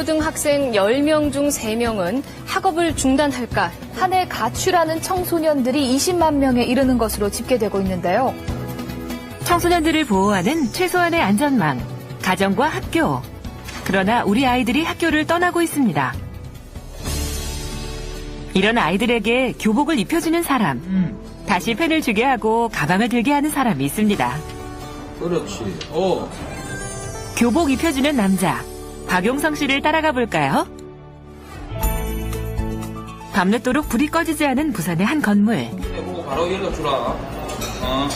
중고등학생 10명 중 3명은 학업을 중단할까 한 해 가출하는 청소년들이 20만 명에 이르는 것으로 집계되고 있는데요. 청소년들을 보호하는 최소한의 안전망, 가정과 학교. 그러나 우리 아이들이 학교를 떠나고 있습니다. 이런 아이들에게 교복을 입혀주는 사람, 다시 펜을 주게 하고 가방을 들게 하는 사람이 있습니다. 그렇지. 어. 교복 입혀주는 남자, 박용성 씨를 따라가 볼까요? 밤늦도록 불이 꺼지지 않은 부산의 한 건물. 바로 연락 주라. 어.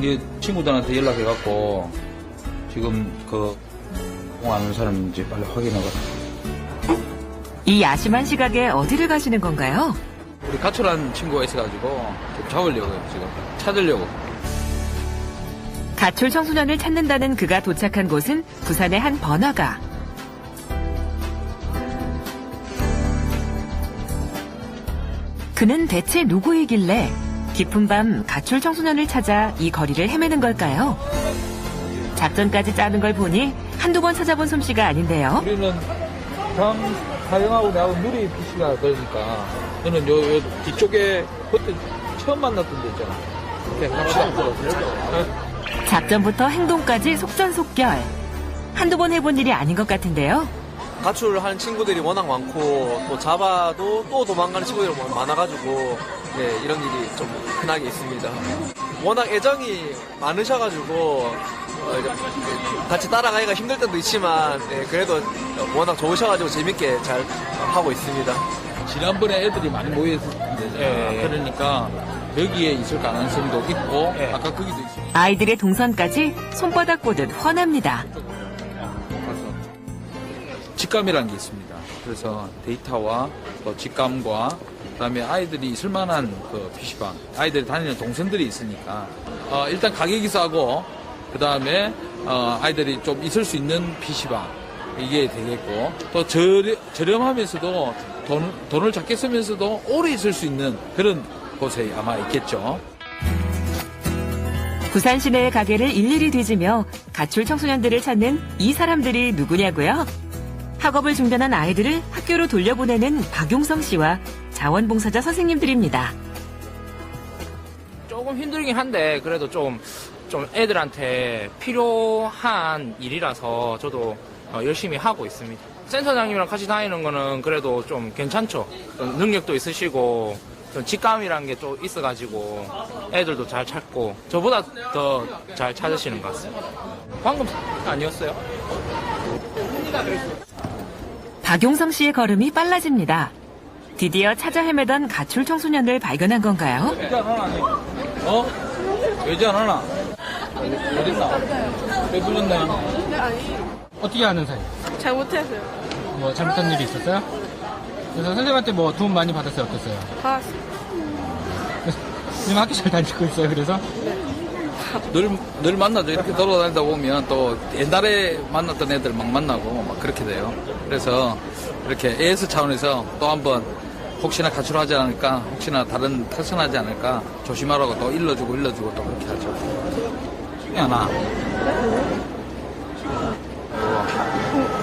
네 친구들한테 연락해갖고 지금 그 공하는 사람인지 빨리 확인해봐. 이 야심한 시각에 어디를 가시는 건가요? 우리 가출한 친구가 있어가지고 좀 잡으려고요 지금 찾으려고. 가출 청소년을 찾는다는 그가 도착한 곳은 부산의 한 번화가. 그는 대체 누구이길래 깊은 밤 가출 청소년을 찾아 이 거리를 헤매는 걸까요? 작전까지 짜는 걸 보니 한두 번 찾아본 솜씨가 아닌데요. 우리는 장 사영하고 나하고 누리 PC가 그러니까 너는 요, 요 뒤쪽에 그때 처음 만났던 데 있잖아. 이렇게 갑시다. 어? 작전부터 행동까지 속전속결. 한두 번 해본 일이 아닌 것 같은데요. 가출하는 친구들이 워낙 많고 또 잡아도 또 도망가는 친구들이 많아가지고 네, 이런 일이 좀 흔하게 있습니다. 워낙 애정이 많으셔가지고 어, 같이 따라가기가 힘들 때도 있지만 네, 그래도 워낙 좋으셔가지고 재밌게 잘 하고 있습니다. 지난번에 애들이 많이 모여있을 텐데 그러니까 여기에 있을 가능성도 있고 아까 거기도 있으니 아이들의 동선까지 손바닥 보듯 훤합니다. 직감이라는 게 있습니다. 그래서 데이터와 또 직감과 그다음에 아이들이 있을 만한 그 PC방, 아이들이 다니는 동선들이 있으니까 어, 일단 가격이 싸고 그다음에 어, 아이들이 좀 있을 수 있는 PC방 이게 되겠고 또 저렴, 저렴하면서도 돈, 돈을 작게 쓰면서도 오래 있을 수 있는 그런 곳에 아마 있겠죠. 부산 시내의 가게를 일일이 뒤지며 가출 청소년들을 찾는 이 사람들이 누구냐고요? 학업을 중단한 아이들을 학교로 돌려보내는 박용성 씨와 자원봉사자 선생님들입니다. 조금 힘들긴 한데 그래도 좀, 좀 애들한테 필요한 일이라서 저도 어, 열심히 하고 있습니다. 센터장님이랑 같이 다니는 거는 그래도 좀 괜찮죠. 좀 능력도 있으시고 좀 직감이라는 게 좀 있어가지고 애들도 잘 찾고 저보다 더 잘 찾으시는 것 같습니다. 방금 아니었어요? 박용성 씨의 걸음이 빨라집니다. 드디어 찾아 헤매던 가출 청소년을 발견한 건가요? 안 하나? 어? 안 하나? 어딨나? 왜 불렀나? 어떻게 아는 사이? 잘못했어요. 뭐 잘못한 일이 있었어요? 그래서 선생님한테 뭐 도움 많이 받았어요? 어땠어요? 받았어요. 지금 학교 잘 다니고 있어요. 그래서 늘, 늘 만나죠. 이렇게 돌아다니다 보면 또 옛날에 만났던 애들 막 만나고 막 그렇게 돼요. 그래서 이렇게 AS 차원에서 또 한번 혹시나 가출하지 않을까, 혹시나 다른 탈선하지 않을까 조심하라고 또 일러주고 일러주고 또 그렇게 하죠. 하나.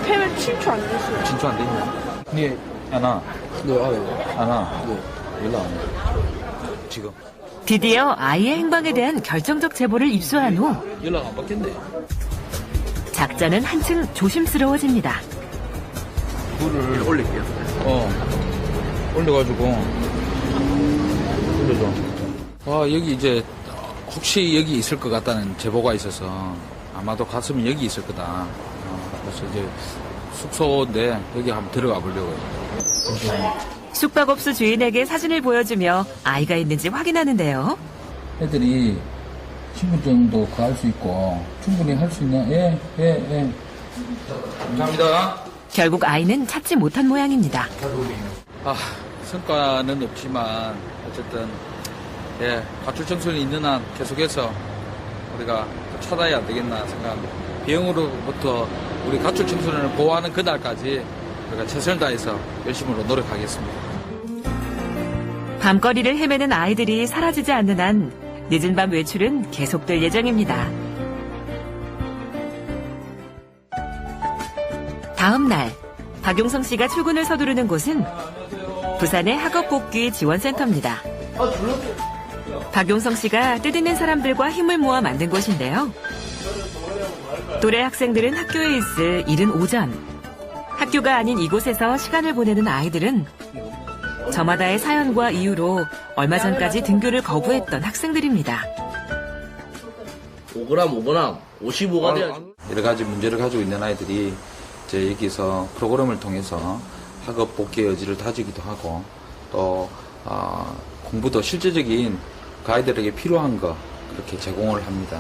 팸에 침투 안 됐어요. 진짜 안 되냐? 네, 하나. 네, 하나. 네, 연락 안 해. 지금. 드디어 아이의 행방에 대한 결정적 제보를 입수한 후 연락 안 받겠네. 작전은 한층 조심스러워집니다. 불을 올릴게요. 어. 올려가지고. 올려줘. 아, 여기 이제, 혹시 여기 있을 것 같다는 제보가 있어서 아마도 갔으면 여기 있을 거다. 어, 그래서 이제 숙소인데 여기 한번 들어가 보려고요. 숙박업소 주인에게 사진을 보여주며 아이가 있는지 확인하는데요. 애들이 신분증도 구할 수 있고 충분히 할 수 있냐? 예, 예, 예. 감사합니다. 결국 아이는 찾지 못한 모양입니다. 아, 성과는 없지만 어쨌든 예, 가출 청소년이 있는 한 계속해서 우리가 찾아야 안 되겠나 생각합니다. 비용으로부터 우리 가출 청소년을 보호하는 그날까지 우리가 최선을 다해서 열심으로 노력하겠습니다. 밤거리를 헤매는 아이들이 사라지지 않는 한 늦은 밤 외출은 계속될 예정입니다. 다음 날 박용성 씨가 출근을 서두르는 곳은 부산의 학업 복귀 지원센터입니다. 박용성 씨가 뜻있는 사람들과 힘을 모아 만든 곳인데요. 또래 학생들은 학교에 있을 이른 오전. 학교가 아닌 이곳에서 시간을 보내는 아이들은 저마다의 사연과 이유로 얼마 전까지 등교를 거부했던 학생들입니다. 5g, 5g, 55가 돼야지. 여러 가지 문제를 가지고 있는 아이들이 이제 여기서 프로그램을 통해서 학업 복귀 여지를 다지기도 하고 또 어, 공부도 실제적인 그 아이들에게 필요한 거 그렇게 제공을 합니다.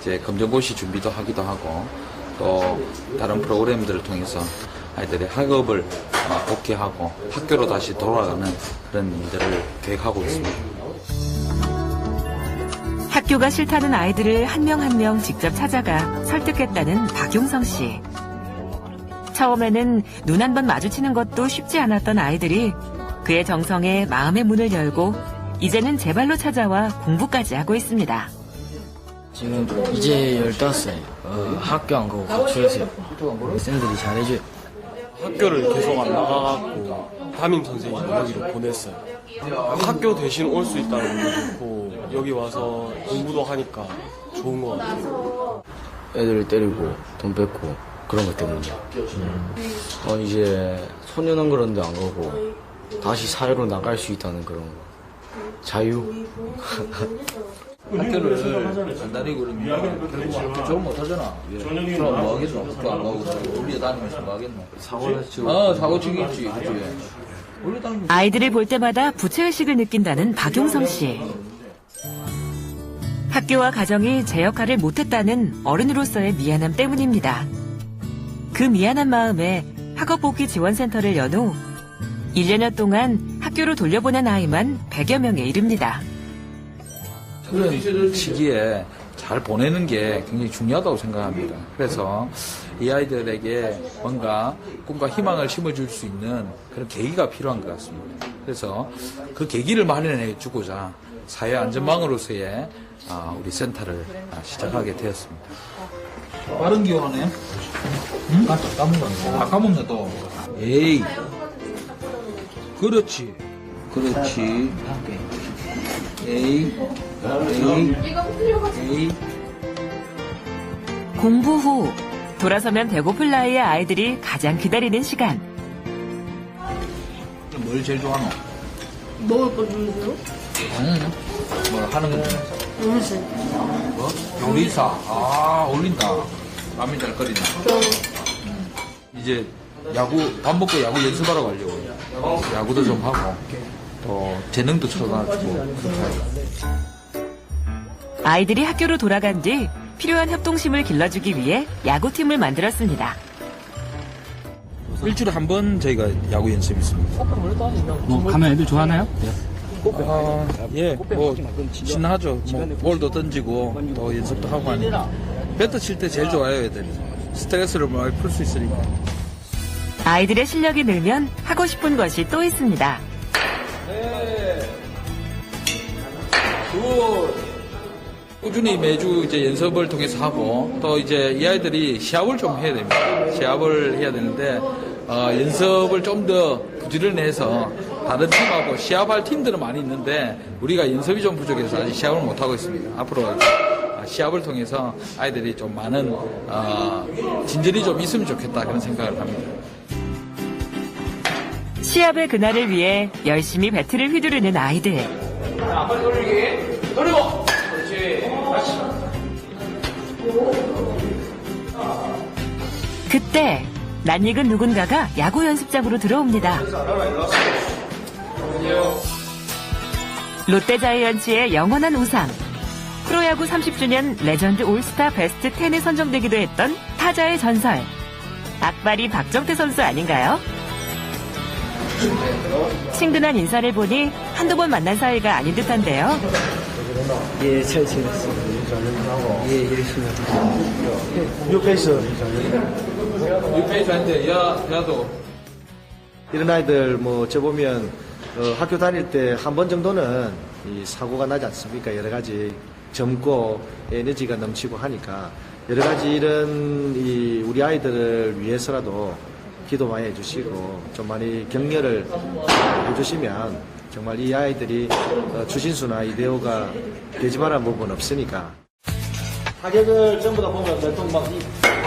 이제 검정고시 준비도 하기도 하고 또 다른 프로그램들을 통해서 아이들의 학업을 어, 복귀하고 학교로 다시 돌아가는 그런 일들을 계획하고 있습니다. 학교가 싫다는 아이들을 한 명 한 명 직접 찾아가 설득했다는 박용성 씨. 처음에는 눈 한 번 마주치는 것도 쉽지 않았던 아이들이 그의 정성에 마음의 문을 열고 이제는 제 발로 찾아와 공부까지 하고 있습니다. 지금 이제 15살 어, 학교 안 가고 가출했어요 쌤들이 잘해줘요 학교를 계속 안 나가갖고 담임 선생님이 여기로 보냈어요. 학교 대신 올 수 있다는 것도 좋고 여기 와서 공부도 하니까 좋은 것 같아요. 애들 때리고 돈 뺏고 그런 것 때문에 어, 이제 소년원 그런 데 안 가고 다시 사회로 나갈 수 있다는 그런 거 자유 학교를 안 다니고 그러면 결국 학교 졸업 못 하잖아. 그럼 뭐 하겠노? 학교 안 가고 우리 다니면서 뭐 하겠노? 사고나 치고. 어, 사고 치겠지. 그치. 우리 다니면 아이들을 볼 때마다 부채의식을 느낀다는 박용성 씨. 학교와 가정이 제 역할을 못했다는 어른으로서의 미안함 때문입니다. 그 미안한 마음에 학업복귀 지원센터를 연 후 1년여 동안 학교로 돌려보낸 아이만 100여 명에 이릅니다. 그런 시기에 잘 보내는 게 굉장히 중요하다고 생각합니다. 그래서 이 아이들에게 뭔가 꿈과 희망을 심어줄 수 있는 그런 계기가 필요한 것 같습니다. 그래서 그 계기를 마련해 주고자 사회 안전망으로서의 아, 우리 센터를 아, 시작하게 되었습니다. 빠른 기원하네. 응? 아, 까먹었네. 아, 까먹네 또. 에이. 그렇지. 그렇지. 에이. 공부 후 돌아서면 배고플 나이의 아이들이 가장 기다리는 시간. 뭘 제일 좋아하노? 먹을 거 주세요? 아니, 아니. 뭘 하는 거 요새 뭐? 요리사. 아, 어울린다. 마음이 잘. 음. 이제 야구, 밥 먹고 야구 연습하러 가려고. 야구도 좀 하고, 또 재능도 쳐가지고. 아이들이 학교로 돌아간 뒤 필요한 협동심을 길러주기 위해 야구팀을 만들었습니다. 일주일에 한 번 저희가 야구 연습이 있습니다. 뭐 가면 애들 좋아하나요? 아, 예, 뭐, 신나하죠. 뭐, 볼도 던지고, 또 연습도 하고 하니까. 배트 칠 때 제일 좋아요, 애들이. 스트레스를 많이 풀 수 있으니까. 아이들의 실력이 늘면 하고 싶은 것이 또 있습니다. 꾸준히 매주 이제 연습을 통해서 하고 또 이제 이 아이들이 시합을 좀 해야 됩니다. 시합을 해야 되는데 어, 연습을 좀 더 부지런해서 다른 팀하고 시합할 팀들은 많이 있는데 우리가 연습이 좀 부족해서 아직 시합을 못 하고 있습니다. 앞으로 아, 시합을 통해서 아이들이 좀 많은 어, 진전이 좀 있으면 좋겠다 그런 생각을 합니다. 시합의 그날을 위해 열심히 배트를 휘두르는 아이들. 그때 낯익은 누군가가 야구 연습장으로 들어옵니다. 롯데자이언츠의 영원한 우상. 프로야구 30주년 레전드 올스타 베스트 10에 선정되기도 했던 타자의 전설. 악바리 박정태 선수 아닌가요? 친근한 인사를 보니 한두 번 만난 사이가 아닌 듯한데요. 예, 잘 지냈습니다 예, 열심히 유페이스 한테 야, 야도. 이런 아이들 뭐 어쩌보면 어, 학교 다닐 때 한 번 정도는 이 사고가 나지 않습니까? 여러 가지 젊고 에너지가 넘치고 하니까. 여러 가지 이런 이 우리 아이들을 위해서라도 기도 많이 해주시고 좀 많이 격려를 해주시면 정말 이 아이들이 어, 주신수나 이대호가 되지 말한 부분 없으니까. 타격을 전부 다 보면 보통 막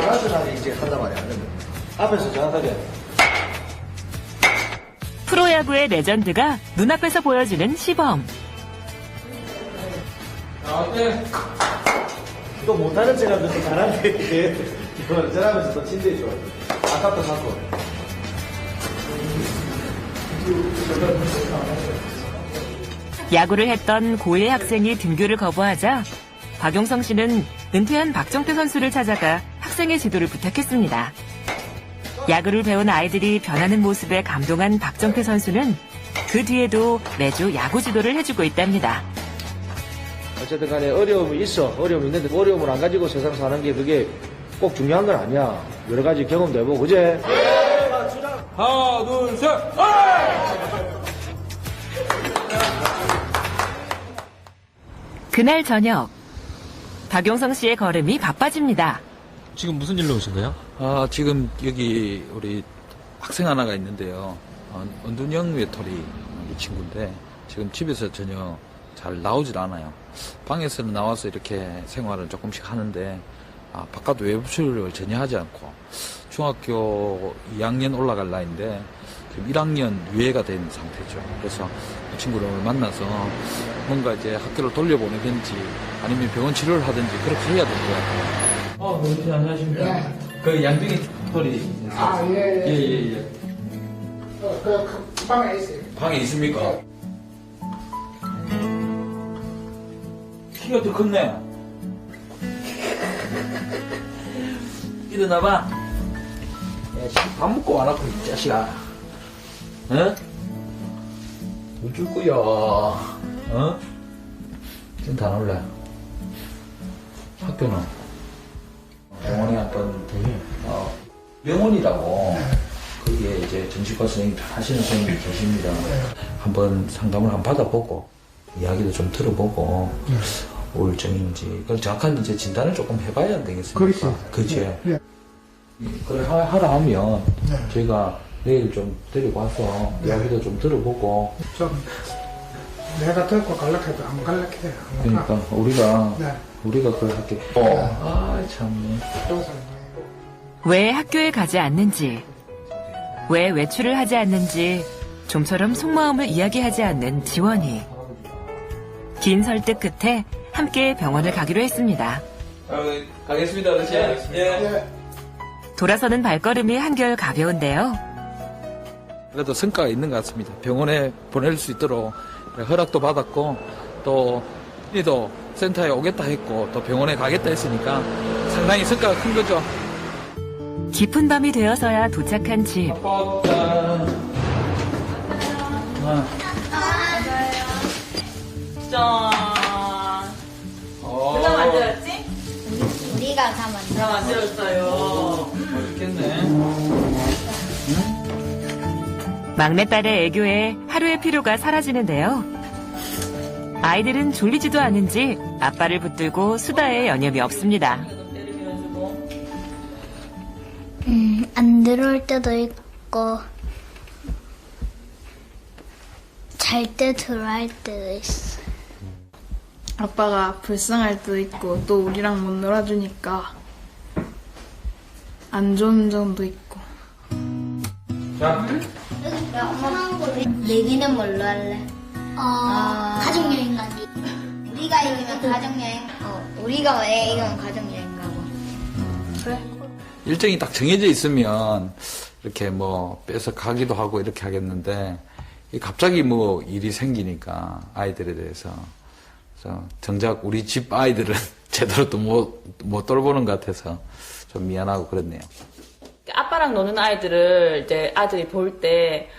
이 바라스나게 이제 한단 말이야. 앞에서 정확하게 프로야구의 레전드가 눈앞에서 보여주는 시범. 또 못하는 사람들 도 잘하는데 이걸 잘하면서 또 친대 줘. 아깝다 사고. 야구를 했던 고1 학생이 등교를 거부하자 박용성 씨는 은퇴한 박정태 선수를 찾아가 학생의 지도를 부탁했습니다. 야구를 배운 아이들이 변하는 모습에 감동한 박정태 선수는 그 뒤에도 매주 야구 지도를 해주고 있답니다. 어쨌든 간에 어려움이 있어. 어려움이 있는데 어려움을 안 가지고 세상 사는 게 그게 꼭 중요한 건 아니야. 여러 가지 경험도 해보고, 그제? 하나, 둘, 셋! 그날 저녁 박용성 씨의 걸음이 바빠집니다. 지금 무슨 일로 오신 거예요? 아, 지금 여기 우리 학생 하나가 있는데요. 어, 은둔형 외톨이 이 친구인데 지금 집에서 전혀 잘 나오질 않아요. 방에서는 나와서 이렇게 생활을 조금씩 하는데 아, 바깥 외부 출입을 전혀 하지 않고 중학교 2학년 올라갈 나이인데 지금 1학년 유예가 된 상태죠. 그래서 이 친구를 만나서 뭔가 이제 학교를 돌려보내든지 아니면 병원 치료를 하든지 그렇게 해야 될 것 같아요. 어, 네, 안녕하십니까. 그 양등이 털이. 아, 예, 예. 예, 예, 예. 어, 그, 그 방에 있어요. 방에 있습니까? 키가 더 컸네. 일어나봐. 야, 씨, 밥 먹고 안 왔고, 이 자식아. 어? 어쩔 거야. 어? 지금 다 놀래. 학교는? 병원에 한번, 어, 병원이라고. 거기에 이제 정신과 선생님 잘 하시는 선생님이 계십니다. 한번 상담을 한번 받아보고, 이야기도 좀 들어보고, 우울증인지, 그걸 정확한 이제 진단을 조금 해봐야 안 되겠습니까? 그렇죠. 그치? 예. 그래, 하- 하라 하면, 저희가 내일 좀 데리고 와서 이야기도 좀 들어보고, 좀, 내가 듣고 갈락해도 안 갈락해요. 그러니까 우리가, 네. 우리가 그걸 할게. 어, 아, 참. 왜 학교에 가지 않는지, 왜 외출을 하지 않는지 좀처럼 속마음을 이야기하지 않는 지원이. 긴 설득 끝에 함께 병원을 가기로 했습니다. 가겠습니다, 어르신. 예. 돌아서는 발걸음이 한결 가벼운데요. 그래도 성과가 있는 것 같습니다. 병원에 보낼 수 있도록 허락도 받았고 또 이도 센터에 오겠다 했고 또 병원에 가겠다 했으니까 상당히 성과가 큰 거죠. 깊은 밤이 되어서야 도착한 집. 짠. 어, 누가 만들었지? 우리가 다 만들어. 누가 만들었어요. 맛있겠네. 막내딸의 애교에 하루의 피로가 사라지는데요. 아이들은 졸리지도 않은지 아빠를 붙들고 수다에 여념이 없습니다. 음, 안 들어올 때도 있고, 잘 때 들어갈 때도 있어. 아빠가 불쌍할 때도 있고, 또 우리랑 못 놀아주니까, 안 좋은 점도 있고. 자, 내기는 뭘로 할래? 어, 가족여행 가기. 우리가 이기면 가족여행, 어, 우리가 왜 이기면 가족여행 가고. 그래? 일정이 딱 정해져 있으면 이렇게 뭐 빼서 가기도 하고 이렇게 하겠는데 이 갑자기 뭐 일이 생기니까 아이들에 대해서 그래서 정작 우리 집 아이들은 제대로 또 못 못 돌보는 것 같아서 좀 미안하고 그렇네요. 아빠랑 노는 아이들을 이제 아들이 볼때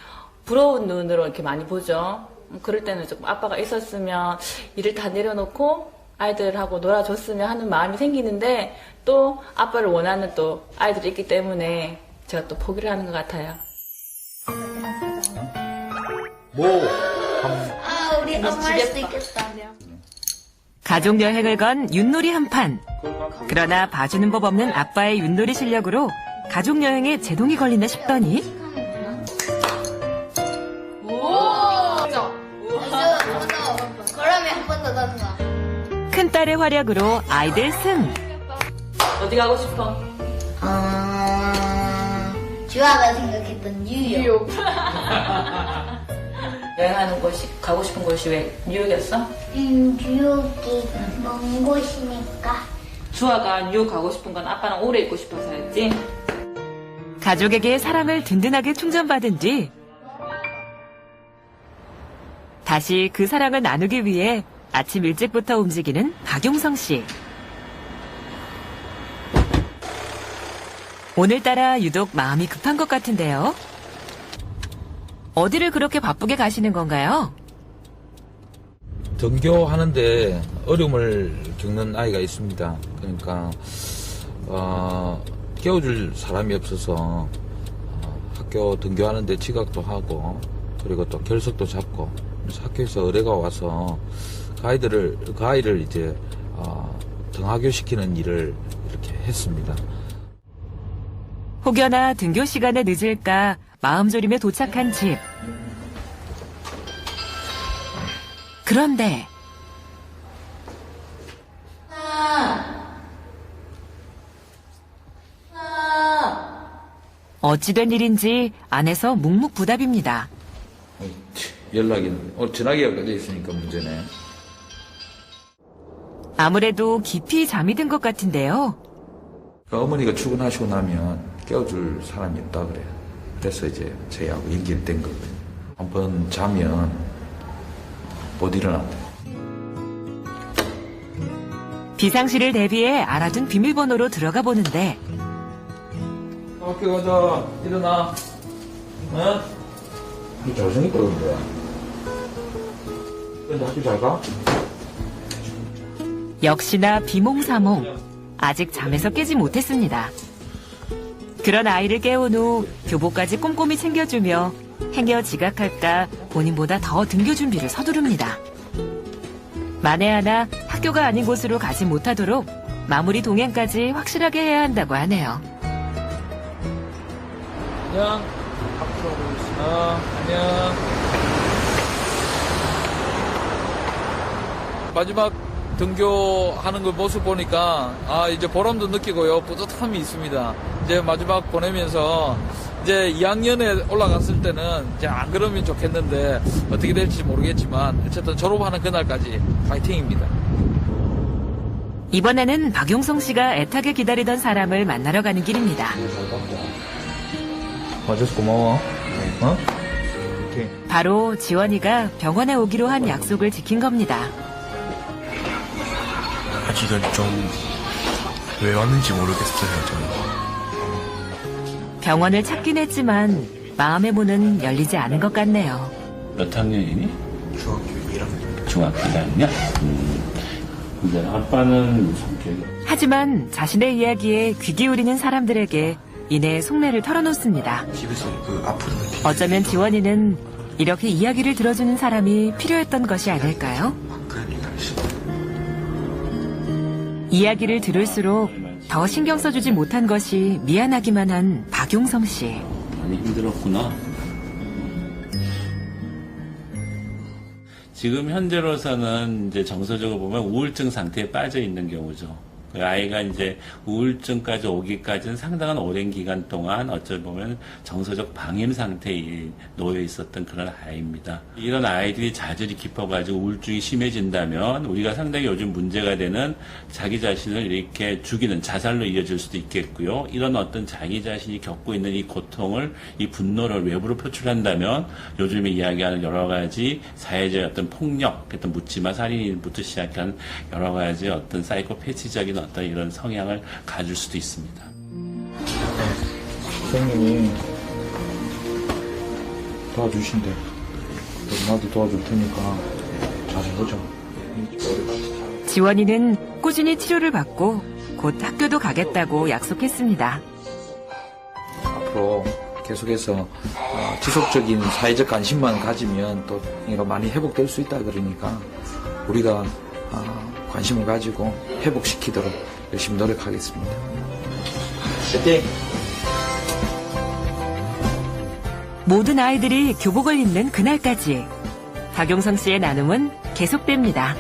부러운 눈으로 이렇게 많이 보죠. 음, 그럴 때는 조금 아빠가 있었으면 일을 다 내려놓고 아이들하고 놀아줬으면 하는 마음이 생기는데 또 아빠를 원하는 또 아이들이 있기 때문에 제가 또 포기를 하는 것 같아요. 뭐? 아, 우리 엄마 할 수도 있겠다. 가족 여행을 건 윷놀이 한 판. 그러나 봐주는 법 없는 아빠의 윷놀이 실력으로 가족 여행에 제동이 걸리나 싶더니 딸의 활약으로 아이들 승. 어디 가고 싶어? 어, 주아가 생각했던 뉴욕. 여행하는 곳이 가고 싶은 곳이 왜 뉴욕이었어? 음, 뉴욕이 먼 곳이니까. 주아가 뉴욕 가고 싶은 건 아빠랑 오래 있고 싶어서였지. 가족에게 사랑을 든든하게 충전받은 뒤 다시 그 사랑을 나누기 위해 아침 일찍부터 움직이는 박용성 씨. 오늘따라 유독 마음이 급한 것 같은데요. 어디를 그렇게 바쁘게 가시는 건가요? 등교하는데 어려움을 겪는 아이가 있습니다. 그러니까 어, 깨워줄 사람이 없어서 어, 학교 등교하는데 지각도 하고 그리고 또 결석도 잡고 학교에서 의뢰가 와서 그 아이들을 그 아이를 이제 어, 등하교 시키는 일을 이렇게 했습니다. 혹여나 등교 시간에 늦을까 마음 졸임에 도착한 집. 그런데 어찌된 일인지 안에서 묵묵부답입니다. 연락이 어, 전화기가 꺼져 있으니까 문제네. 아무래도 깊이 잠이 든 것 같은데요. 그 어머니가 출근하시고 나면 깨워줄 사람이 없다 그래요. 그래서 이제 저희하고 얘기를 된 거거든요. 한 번 자면 못 일어난다. 비상시를 대비해 알아둔 비밀번호로 들어가 보는데 학교 가자. 일어나. 어? 잘생겼다 근데. 근데 학교 잘 가? 역시나 비몽사몽 아직 잠에서 깨지 못했습니다. 그런 아이를 깨운 후 교복까지 꼼꼼히 챙겨주며 행여 지각할까 본인보다 더 등교 준비를 서두릅니다. 만에 하나 학교가 아닌 곳으로 가지 못하도록 마무리 동행까지 확실하게 해야 한다고 하네요. 안녕. 있어. 안녕. 마지막 등교하는 그 모습 보니까 아 이제 보람도 느끼고요 뿌듯함이 있습니다. 이제 마지막 보내면서 이제 2학년에 올라갔을 때는 이제 안 그러면 좋겠는데 어떻게 될지 모르겠지만 어쨌든 졸업하는 그날까지 파이팅입니다. 이번에는 박용성 씨가 애타게 기다리던 사람을 만나러 가는 길입니다. 와줘서 고마워. 어? 바로 지원이가 병원에 오기로 한 약속을 지킨 겁니다. 아직은 좀 왜 왔는지 모르겠어요, 저는. 병원을 찾긴 했지만 마음의 문은 열리지 않은 것 같네요. 몇 학년이니? 중학교 1학년. 중학교 1학년? 음. 근데 아빠는 성격이 하지만 자신의 이야기에 귀 기울이는 사람들에게 이내 속내를 털어놓습니다. 집에서 그 아프다는 어쩌면 지원이는 이렇게 이야기를 들어주는 사람이 필요했던 것이 아닐까요? 이야기를 들을수록 더 신경 써주지 못한 것이 미안하기만 한 박용성 씨. 많이 힘들었구나. 지금 현재로서는 이제 정서적으로 보면 우울증 상태에 빠져 있는 경우죠. 그 아이가 이제 우울증까지 오기까지는 상당한 오랜 기간 동안 어찌 보면 정서적 방임 상태에 놓여 있었던 그런 아이입니다. 이런 아이들이 자질이 깊어가지고 우울증이 심해진다면 우리가 상당히 요즘 문제가 되는 자기 자신을 이렇게 죽이는 자살로 이어질 수도 있겠고요. 이런 어떤 자기 자신이 겪고 있는 이 고통을 이 분노를 외부로 표출한다면 요즘에 이야기하는 여러 가지 사회적 어떤 폭력, 어떤 묻지마 살인부터 시작한 여러 가지 어떤 사이코패치적인 어떤 이런 성향을 가질 수도 있습니다. 선생님이 도와주신대. 나도 도와줄 테니까 잘해보자. 지원이는 꾸준히 치료를 받고 곧 학교도 가겠다고 약속했습니다. 앞으로 계속해서 어, 지속적인 사회적 관심만 가지면 또 이거 많이 회복될 수 있다 그러니까 우리가 어, 관심을 가지고 회복시키도록 열심히 노력하겠습니다. 파이팅! 모든 아이들이 교복을 입는 그날까지 박용성 씨의 나눔은 계속됩니다.